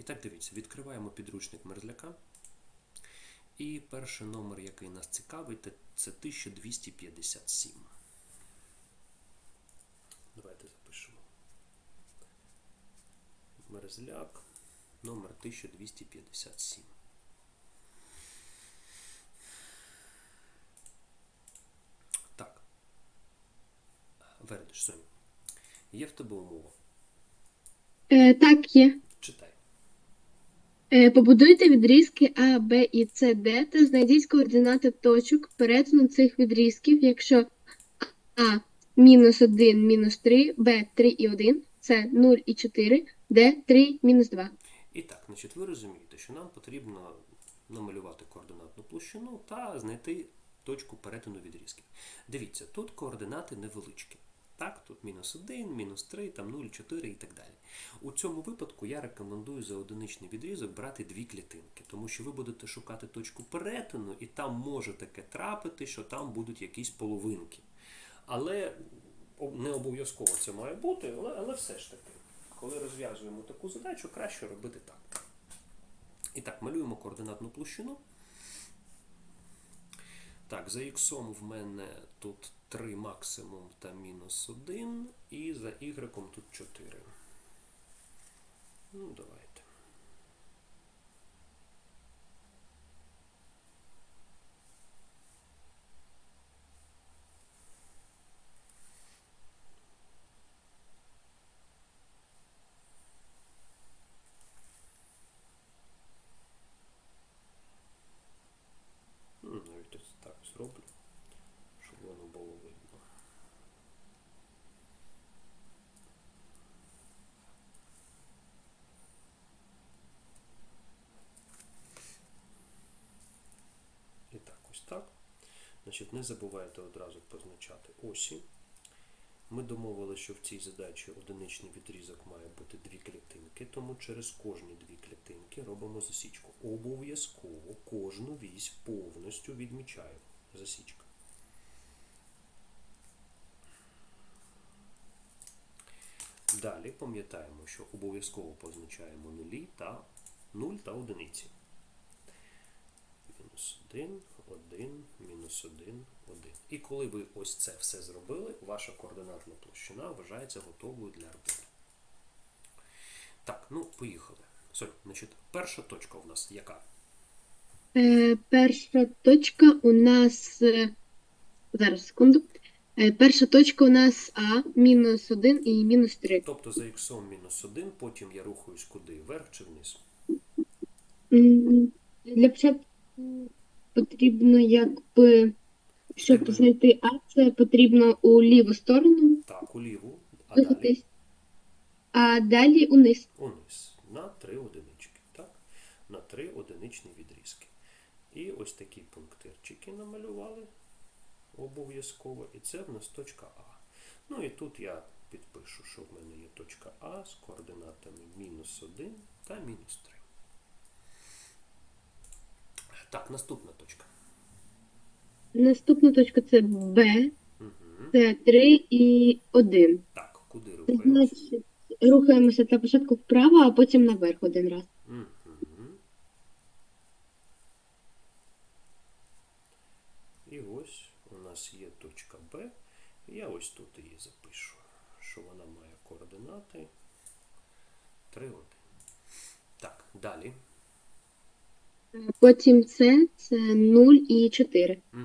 І так, дивіться, відкриваємо підручник мерзляка. І перший номер, який нас цікавить, це 1257. Давайте запишемо. Мерзляк, номер 1257. Так. Вердиш, Соня. Є в тебе умова. Е, так, є. Читай. Е, побудуйте відрізки А, Б і С, Д та знайдіть координати точок перетину цих відрізків, якщо А мінус 1, мінус 3, Б 3 і 1, С 0 і 4, Д 3, мінус 2. І так, значить, ви розумієте, що нам потрібно намалювати координатну площину та знайти точку перетину відрізків. Дивіться, тут координати невеличкі. Так, тут мінус 1, мінус 3, там 0, 4 і так далі. У цьому випадку я рекомендую за одиничний відрізок брати дві клітинки, тому що ви будете шукати точку перетину, і там може таке трапити, що там будуть якісь половинки. Але не обов'язково це має бути, але, але все ж таки, коли розв'язуємо таку задачу, краще робити так. І так, малюємо координатну площину. Так, за х в мене тут 3 максимум та мінус 1, і за y тут 4. Ну, давайте. Ну, навіть ось так зроблю, щоб воно було видно. І так, ось так. Значить, не забувайте одразу позначати осі. Ми домовилися, що в цій задачі одиничний відрізок має бути дві клітинки, тому через кожні дві клітинки робимо засічку. Обов'язково кожну вісь повністю відмічаю. Засічка. Далі пам'ятаємо, що обов'язково позначаємо нулі та 0 та одиниці. Мінус 1, 1, мінус 1, 1. І коли ви ось це все зробили, ваша координатна площина вважається готовою для роботи. Так, ну поїхали. Соль, значить, перша точка у нас яка? Е, перша точка у нас. е, Зараз секунду. Е, перша точка у нас А, мінус 1 і мінус 3. Тобто за х мінус 1, потім я рухаюсь куди? Вверх чи вниз? Для початку потрібно якби, щоб Тебе. знайти А, це потрібно у ліву сторону Так, уліву, а далі рухатись, а далі униз. униз. На 3 одинички. Так? На 3 одиничні відрізки. І ось такі пунктирчики намалювали обов'язково. І це в нас точка А. Ну і тут я підпишу, що в мене є точка А з координатами мінус 1 та мінус 3. Так, наступна точка. Наступна точка це Б, Угу. це 3 і 1. Так, куди рухаємося? Значить, рухаємося для початку вправо, а потім наверх один раз. Угу. І ось у нас є точка Б. Я ось тут її запишу, що вона має координати 3, 1. Так, далі. Потім С це 0 і 4. Угу.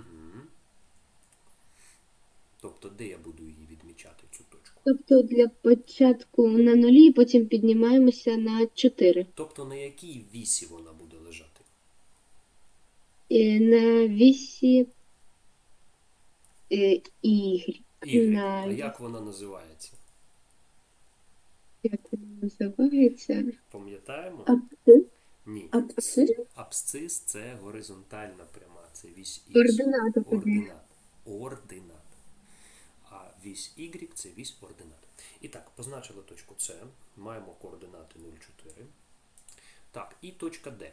Тобто, де я буду її відмічати, цю точку? Тобто для початку на нулі, потім піднімаємося на 4. Тобто, на якій вісі вона буде лежати? І на вісі е, Y. Y. На- А як вона називається? Як вона називається? Пам'ятаємо? Абсцис. Ні. Абсцис? Абсцис це горизонтальна пряма, це вісь Х. Координата. Ординат. Ординат. А вісь Y це вісь ординат. І так, позначили точку С, маємо координати 0,4. Так, і точка Д.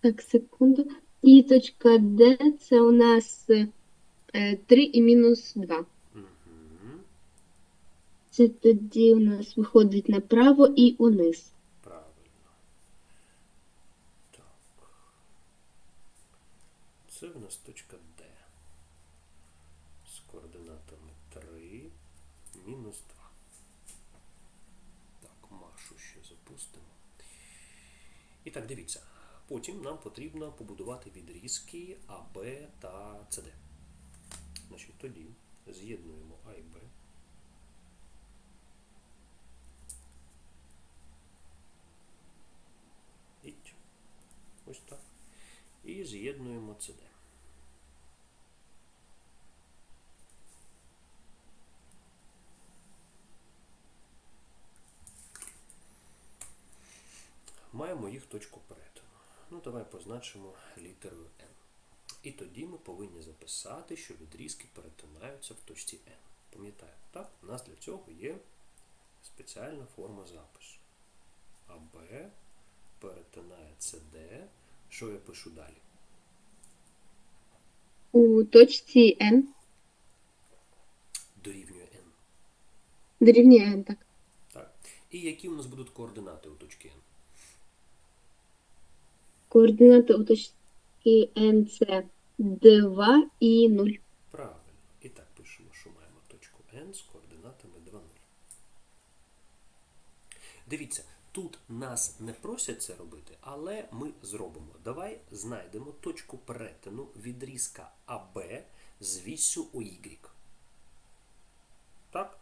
Так, секунду. І точка Д це у нас е, 3 і мінус 2. Угу. Це тоді у нас виходить направо і униз. Це в нас точка D. З координатами 3, мінус 2. Так, Машу ще запустимо. І так, дивіться. Потім нам потрібно побудувати відрізки АБ та СД. Значить, тоді з'єднуємо А і Б. І ось так. І з'єднуємо СД. Маємо їх точку перетину. Ну, давай позначимо літерою N. І тоді ми повинні записати, що відрізки перетинаються в точці N. Пам'ятаєте, так? У нас для цього є спеціальна форма запису. АБ перетинає CD. Що я пишу далі? У точці N Дорівнює N. дорівнює N, так. Так. І які у нас будуть координати у точки N? Координати у точці N це 2 і 0. Правильно. І так пишемо, що маємо точку N з координатами 2, 0. Дивіться, тут нас не просять це робити, але ми зробимо. Давай знайдемо точку перетину відрізка АБ з вісю OY. Так?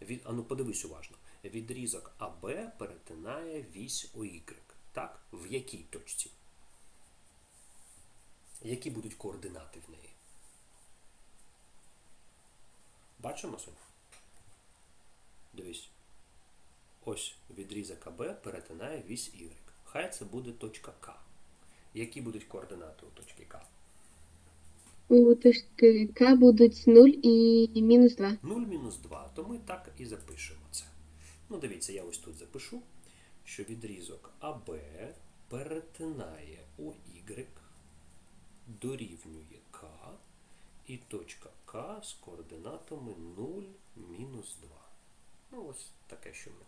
Від, а ну подивись уважно. Відрізок АБ перетинає вісь OY. Так? В якій точці? Які будуть координати в неї? Бачимо Соня? Дивись. Ось відрізок АБ перетинає вісь Y. Хай це буде точка К. Які будуть координати у точки К? У точці К будуть 0 і мінус 2. 0 мінус 2, то ми так і запишемо це. Ну, дивіться, я ось тут запишу, що відрізок АБ перетинає OY, дорівнює К, і точка К з координатами 0, мінус 2. Ну, ось таке, що ми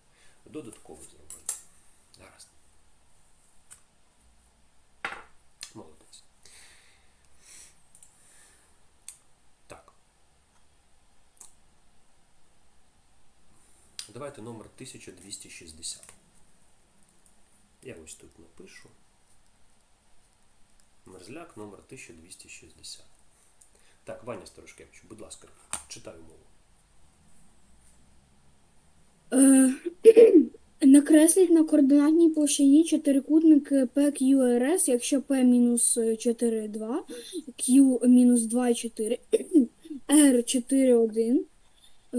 додатково зробили. Гаразд. Молодець. Так. Давайте номер 1260. Я ось тут напишу. Мерзляк номер 1260. Так, Ваня Старошкевич, будь ласка, читаю мову. Е, Накресліть на координатній площині чотирикутник PQRS, якщо P мінус 4, 2, Q мінус 2, 4, R 4, 1, е,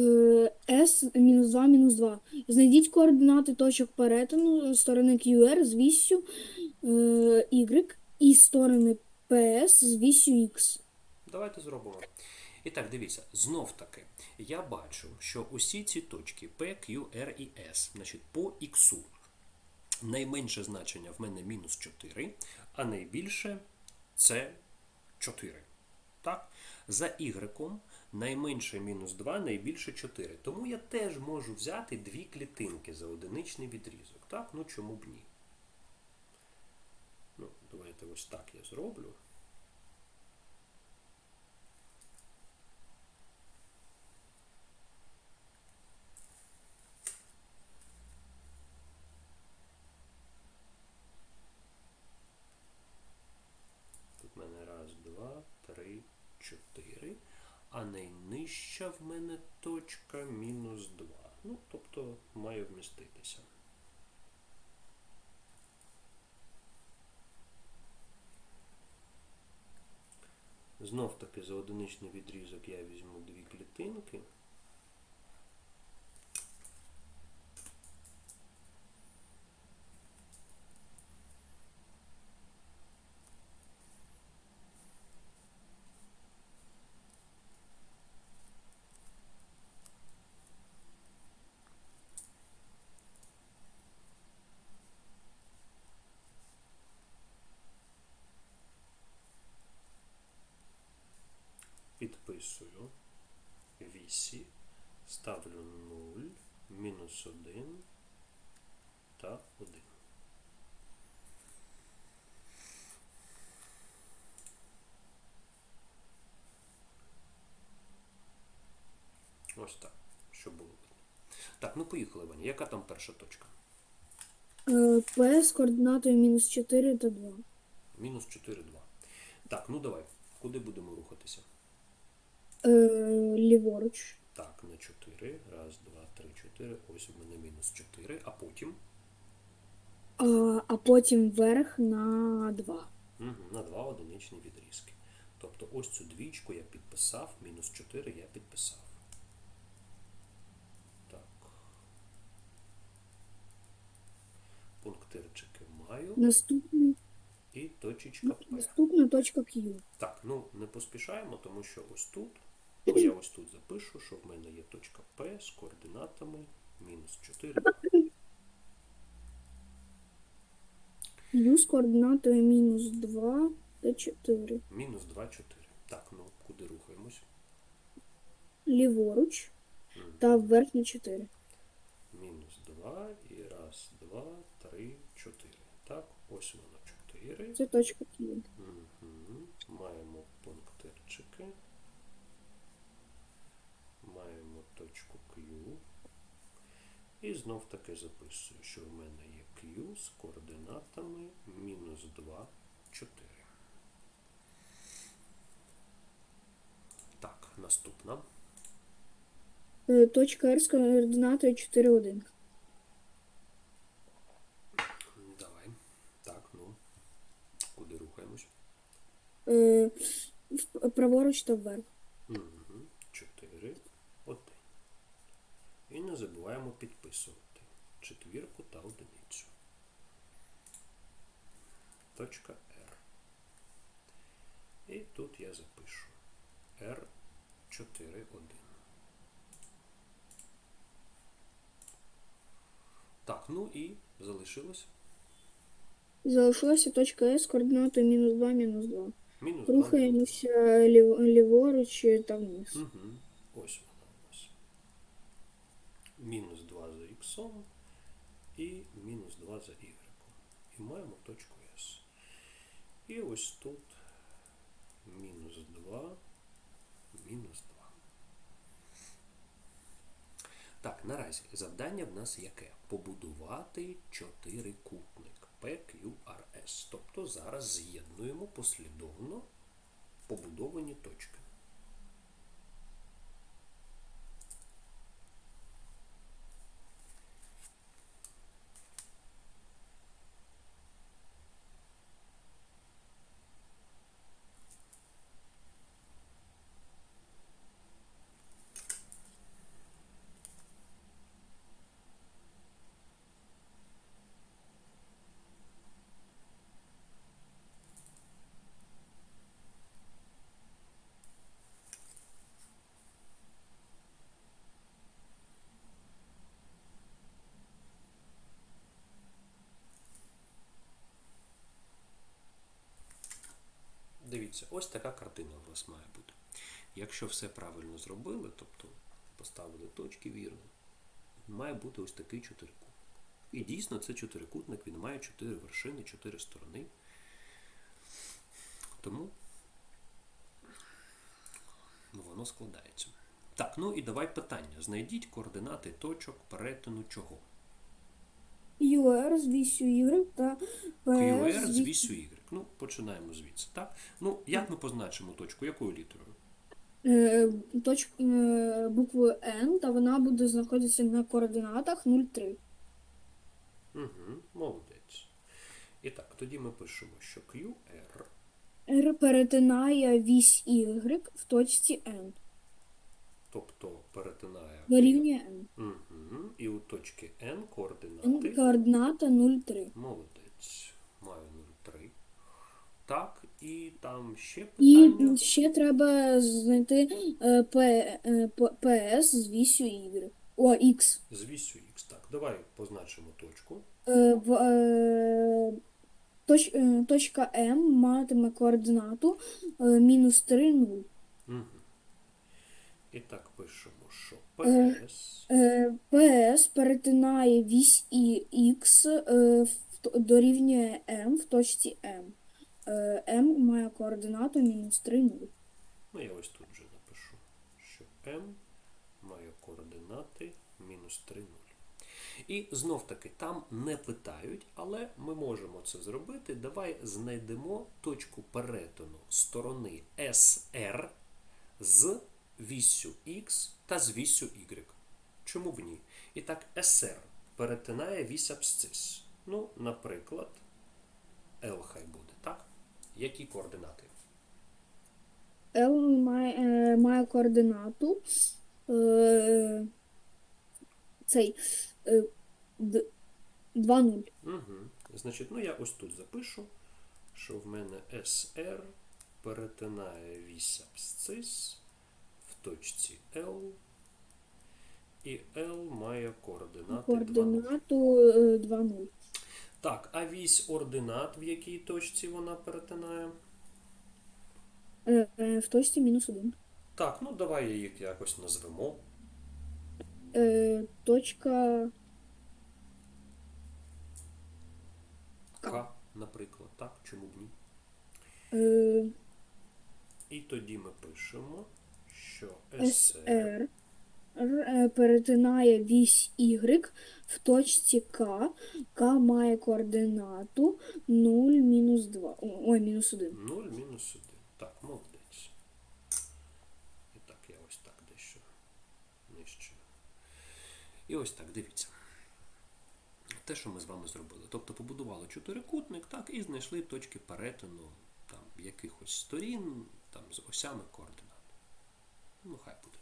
S мінус 2, мінус 2. Знайдіть координати точок перетину сторони QR з вісю е, Y і сторони PS з вісю X. Давайте зробимо. І так, дивіться, знов таки, я бачу, що усі ці точки P, Q, R і S, значить, по X, найменше значення в мене мінус 4, а найбільше це 4. Так? За Y найменше мінус 2, найбільше 4. Тому я теж можу взяти дві клітинки за одиничний відрізок. Так? Ну чому б ні? Ну, давайте ось так я зроблю. Тут в мене раз, два, три, чотири. А найнижча в мене точка мінус 2. Ну, тобто має вміститися. Знов таки за одиничний відрізок я візьму дві клітинки. записую. 8, ставлю 0, мінус 1 та 1. Ось так, що було. Так, ну поїхали, Ваня. Яка там перша точка? Е, П з координатою мінус 4 та 2. Мінус 4, 2. Так, ну давай. Куди будемо рухатися? Е, ліворуч. Так, на 4. Раз, два, три, чотири. Ось у мене мінус 4, а потім А, а потім вверх на 2. угу, на 2 одиничні відрізки. Тобто ось цю двічку я підписав, мінус 4 я підписав. Так. Пунктирчики маю Наступний, і точечка П. наступна точка Q. Так, ну не поспішаємо, тому що ось тут, ну, я ось тут запишу, що в мене є точка П з координатами мінус 4. Q з координатою мінус 2 та 4. Мінус 2, 4. Так, ну куди рухаємось? Ліворуч та вверх на 4. Мінус 2 і раз, два, три, чотири. Так, ось воно 4. Це точка Q. Угу. Маємо пунктирчики. Маємо точку Q. І знов таки записую, що в мене є Q з координатами мінус 2, 4. Так, наступна. Е, Точка R з координатою 4, 1. Давай. Так, ну. Куди рухаємось? Е, праворуч та вверх. Угу. 4, 1. І не забуваємо підписувати четвірку та одиницю. Точка R. І тут я запишу R 4, 1. Так, ну і залишилось Залишилася точка S з координатою мінус 2, мінус 2. мінус 2. Рухаємося лів- ліворуч та вниз. Угу. Ось вона у нас. Мінус 2 х і мінус 2 за y. І маємо точку S. І ось тут мінус 2, мінус 2. Так, наразі завдання в нас яке? Побудувати чотирикутник PQRS. Тобто зараз з'єднуємо послідовно побудовані точки. Дивіться, ось така картина у вас має бути. Якщо все правильно зробили, тобто поставили точки вірно, має бути ось такий чотирикутник. І дійсно це чотирикутник, він має чотири вершини, чотири сторони. Тому воно складається. Так, ну і давай питання. Знайдіть координати точок перетину чого? UR з вісю Y та QR з з вісю Y. Ну, починаємо звідси. Так? Ну, як ми позначимо точку? Якою літерою? Е, точ, е, буквою N, та вона буде знаходитися на координатах 0,3. Угу, молодець. І так, тоді ми пишемо, що QR R перетинає вісь Y в точці N. тобто перетинає Дорівнює N. Угу. І у точки N N координати. координата 0,3. Молодець. Маю 0,3. Так, і там ще І ще треба знайти е, P, е, П- PS з вісю Y. О, X. З вісю Х. Так, давай позначимо точку. Е, в, е, точ, е, точка М матиме координату е, мінус 3, 0. Угу. І так пишемо, що Е, PS Е, ПС перетинає вісь і Х е, в т- дорівнює М в точці М. Е, М має координату мінус 3, 0. Ну, я ось тут вже напишу, що M має координати мінус 3, 0. І знов таки там не питають, але ми можемо це зробити. Давай знайдемо точку перетину сторони SR з віссю X та з віссю Y. Чому б ні? І так, SR перетинає вісь абсцис. Ну, наприклад, L хай буде, так? Які координати? L має, е, має координату. Е, цей е, д- 2-0. Угу. Значить, ну я ось тут запишу, що в мене SR перетинає вісь абсцис в точці L, і L має координати Координату е, 2-0. Так, а вісь ординат в якій точці вона перетинає? Е, е, в точці мінус 1. Так, ну давай їх якось назвемо. Е, точка К, наприклад, так, чому б ні? е, І тоді ми пишемо, що е, перетинає вісь Y в точці К. К має координату 0, мінус 2. Ой, мінус 1. 0 мінус 1. Так, молодець. І так, я ось так дещо нижче. І ось так, дивіться. Те, що ми з вами зробили. Тобто побудували чотирикутник, так, і знайшли точки перетину там, якихось сторін там, з осями координат. Ну, хай буде.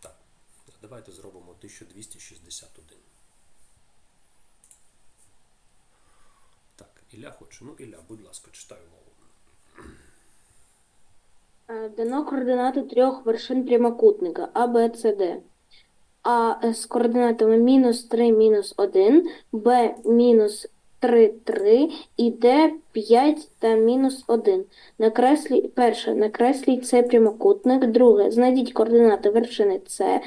Так, давайте зробимо 1261. Так, Ілля хоче. Ну, Ілля, будь ласка, читаю мову. Е, Дано координати трьох вершин прямокутника А, Б, С, Д. А е, з координатами мінус 3, мінус 1, Б мінус 3, 3 і Д 5 та мінус 1. Накреслі... Перше, накресліть цей прямокутник. Друге, знайдіть координати вершини С.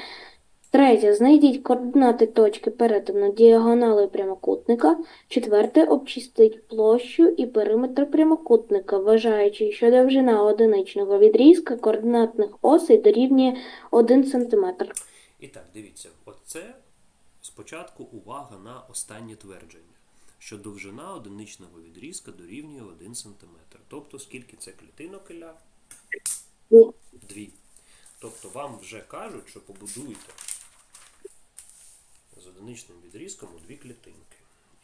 Третє, знайдіть координати точки перетину діагоналою прямокутника. Четверте, обчистіть площу і периметр прямокутника, вважаючи, що довжина одиничного відрізка координатних осей дорівнює 1 см. І так, дивіться, оце спочатку увага на останнє твердження, що довжина одиничного відрізка дорівнює 1 см. Тобто, скільки це клітинок? Дві. Дві. Тобто вам вже кажуть, що побудуйте з одиничним відрізком у дві клітинки.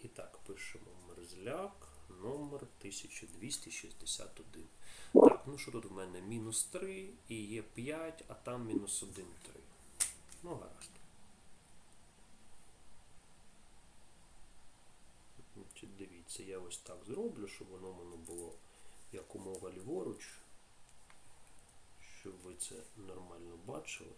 І так, пишемо мерзляк номер 1261. Так, ну що тут в мене? Мінус 3 і є 5, а там мінус 1, 3. Ну, гаразд. Значить, дивіться, я ось так зроблю, щоб воно мене було якомога ліворуч, щоб ви це нормально бачили.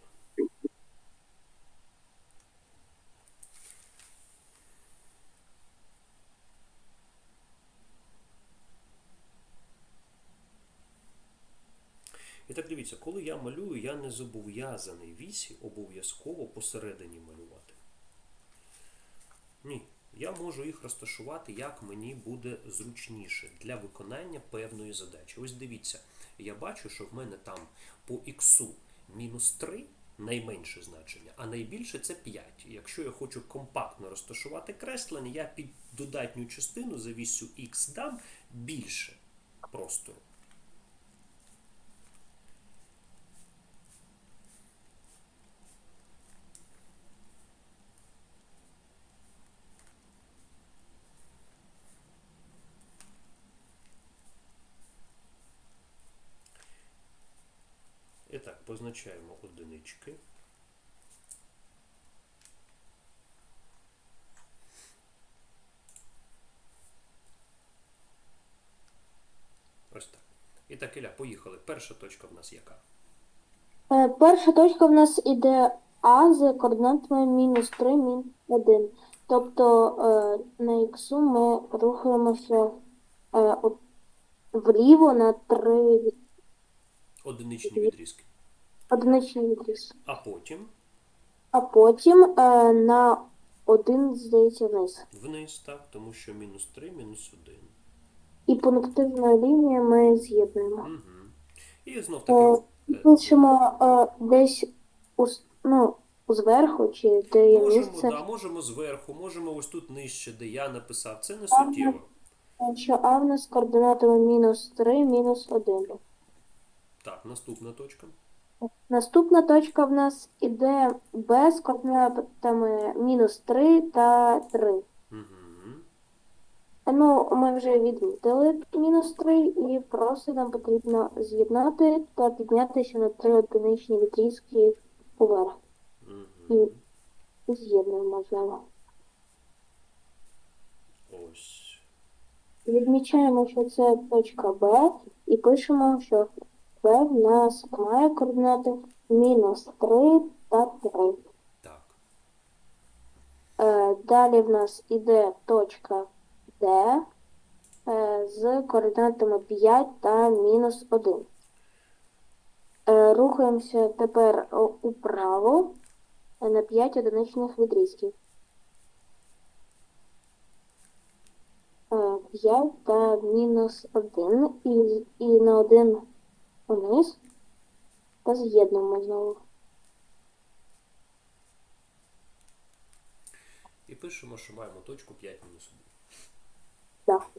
І так дивіться, коли я малюю, я не зобов'язаний вісі обов'язково посередині малювати. Ні. Я можу їх розташувати, як мені буде зручніше для виконання певної задачі. Ось дивіться, я бачу, що в мене там по х мінус 3 найменше значення, а найбільше це 5. Якщо я хочу компактно розташувати креслення, я під додатню частину за вісю х дам більше простору. І так, позначаємо одинички. Ось так. І так, Ілля, поїхали. Перша точка в нас яка? Е, Перша точка в нас іде А з координатами мінус 3, мінус 1. Тобто е, на х ми рухаємося е, вліво на 3 Одиничні відрізки. Одиничний відріз. А потім А потім е, на один, здається, вниз. Вниз, так, тому що мінус 3, мінус 1. І пунктирною лінією ми з'єднуємо. Угу. І знов Е, таки. е, Пишемо е, десь у, с- ну, зверху, чи де є Можемо, місце, да, можемо зверху, можемо ось тут нижче, де я написав. Це не суттєво. що А в нас координатами мінус 3, мінус 1. Так, наступна точка. Наступна точка в нас іде Б з координатами мінус 3 та 3. Угу. Ну, ми вже відмітили мінус 3 і просто нам потрібно з'єднати та піднятися на три одиничні відрізки уверх. Угу. І з'єднуємо можливо. Ось. Відмічаємо, що це точка Б, і пишемо, що Б в нас має координати мінус 3 та 3. Так. Е, далі в нас іде точка Д е, з координатами 5 та мінус 1. Е, рухаємося тепер управо е, на 5 одиничних відрізків. Е, 5 та мінус 1 і, і на 1 вниз та з'єднуємо знову. І пишемо, що маємо точку 5 мінус 1. Так.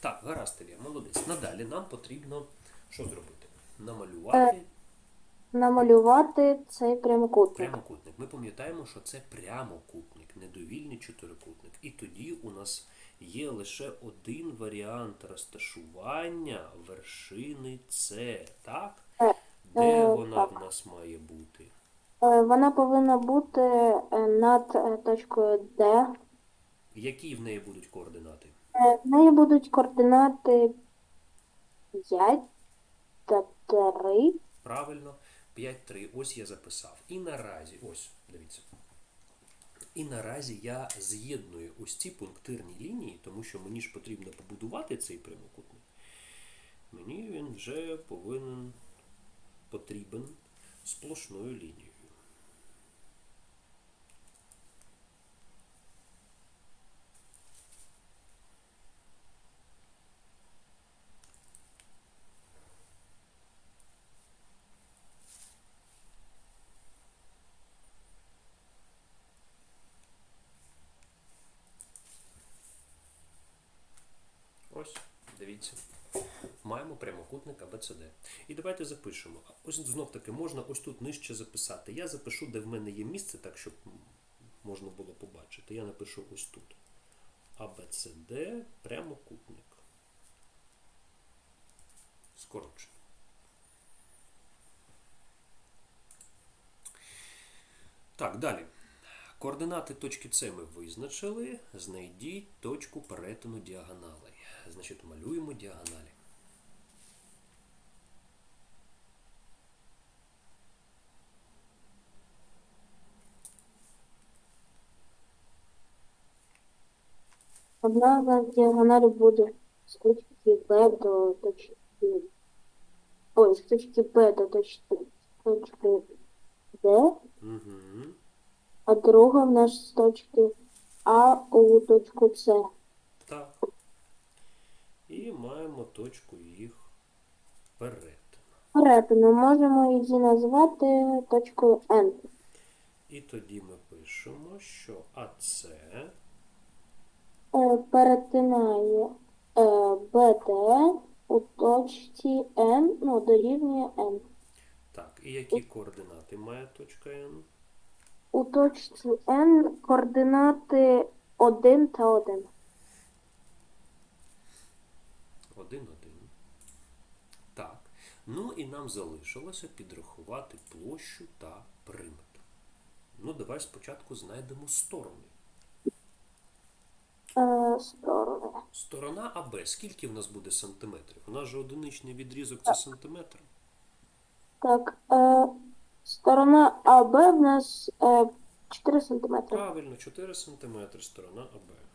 Так, гаразд, Ілля, молодець. Надалі нам потрібно що зробити? Намалювати Намалювати цей прямокутник. прямокутник. Ми пам'ятаємо, що це прямокутник, не довільний чотирикутник. І тоді у нас є лише один варіант розташування вершини С, так? Де е, вона так. в нас має бути? Е, Вона повинна бути е, над е, точкою D. Які в неї будуть координати? Е, В неї будуть координати 5 та 3. Правильно, 5-3. Ось я записав. І наразі, ось, дивіться. І наразі я з'єдную ось ці пунктирні лінії, тому що мені ж потрібно побудувати цей прямокутник. Мені він вже повинен потрібен сплошною лінією. Ось, дивіться. Маємо прямокутник ABCD. І давайте запишемо. Ось знов таки можна ось тут нижче записати. Я запишу, де в мене є місце, так щоб можна було побачити. Я напишу ось тут. ABCD прямокутник. Скорочено. Так, далі. Координати точки С ми визначили. Знайдіть точку перетину діагоналей. Значить, малюємо діагоналі. Одна з діагоналі буде з точки Б до точки. Ой, з точки Б до точки, точки Д, Угу. а друга в нас з точки А у точку С. І маємо точку їх перетину. Перетину можемо її назвати точкою N. І тоді ми пишемо, що АС Е, перетинає е, БД у точці N, ну, дорівнює N. Так, і які координати має точка N? У точці N координати 1 та 1. 1, 1. Так. Ну і нам залишилося підрахувати площу та периметр. Ну, давай спочатку знайдемо сторони. Е, сторони. Сторона АБ. Скільки в нас буде сантиметрів? У нас же одиничний відрізок це сантиметр. Так, е, сторона АБ в нас е, 4 см. Правильно, 4 сантиметри сторона АБ.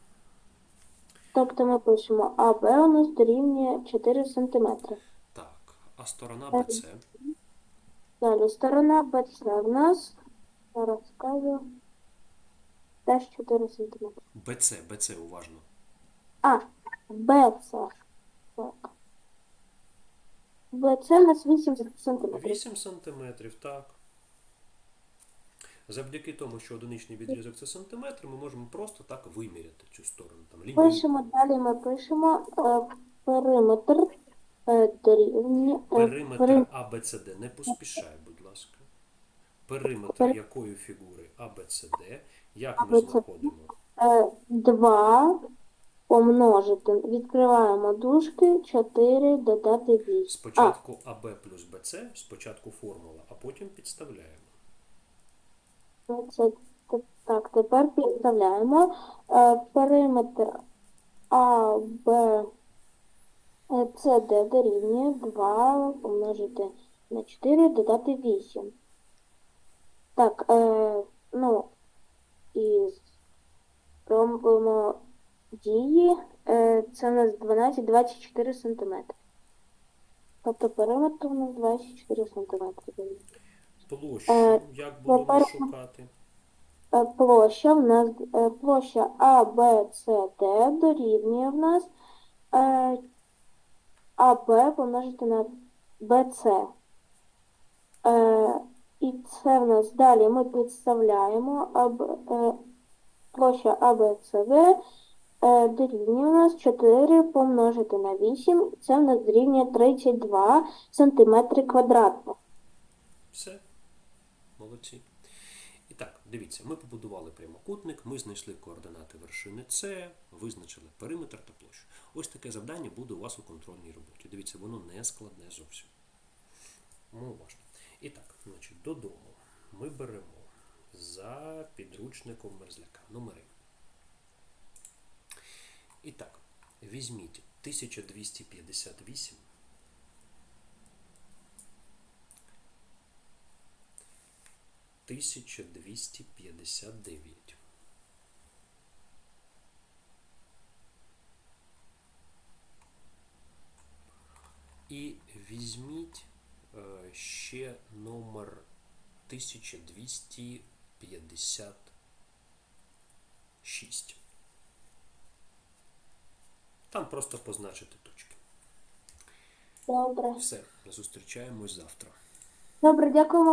Тобто ми пишемо АБ у нас дорівнює 4 см. Так, а сторона БЦ? Далі сторона БЦ в нас, зараз скажу, теж 4 см. БЦ, БЦ уважно. А, БЦ. Так. БЦ у нас 8 см. 8 сантиметрів, так. Завдяки тому, що одиничний відрізок це сантиметр, ми можемо просто так виміряти цю сторону. Там лінійку. Пишемо, далі ми пишемо е, периметр е, дорівнює. е, Периметр перим- ABCD. Не поспішай, будь ласка. Периметр Пер- якої фігури ABCD, як ми ABCD. знаходимо? Е, 2 помножити. Відкриваємо дужки 4 додати 8. Спочатку АБ плюс БЦ, спочатку формула, а потім підставляємо. Це, так, тепер підставляємо. Е, периметр А, Б, е, С, Д дорівнює 2 помножити на 4 додати 8. Так, е, ну, і робимо дії. Е, це у нас 12-24 см. Тобто периметр у нас 24 см. Площу, Е, як будемо шукати? Е, Площа в нас е, площа А, Б, С, Д дорівнює в нас АБ помножити на БЦ. І це в нас далі ми е, площа АБЦД дорівнює у нас 4 помножити на 8, це в нас дорівнює 32 см квадратних. Все. Молодці. І так, дивіться, ми побудували прямокутник, ми знайшли координати вершини С, визначили периметр та площу. Ось таке завдання буде у вас у контрольній роботі. Дивіться, воно не складне зовсім. Ну, уважно. І так, значить, додому ми беремо за підручником мерзляка номери. І так, візьміть 1258 1259. І візьміть е, ще номер 1256. Там просто позначити точки. Добре. Все, зустрічаємось завтра. Добре, дякуємо.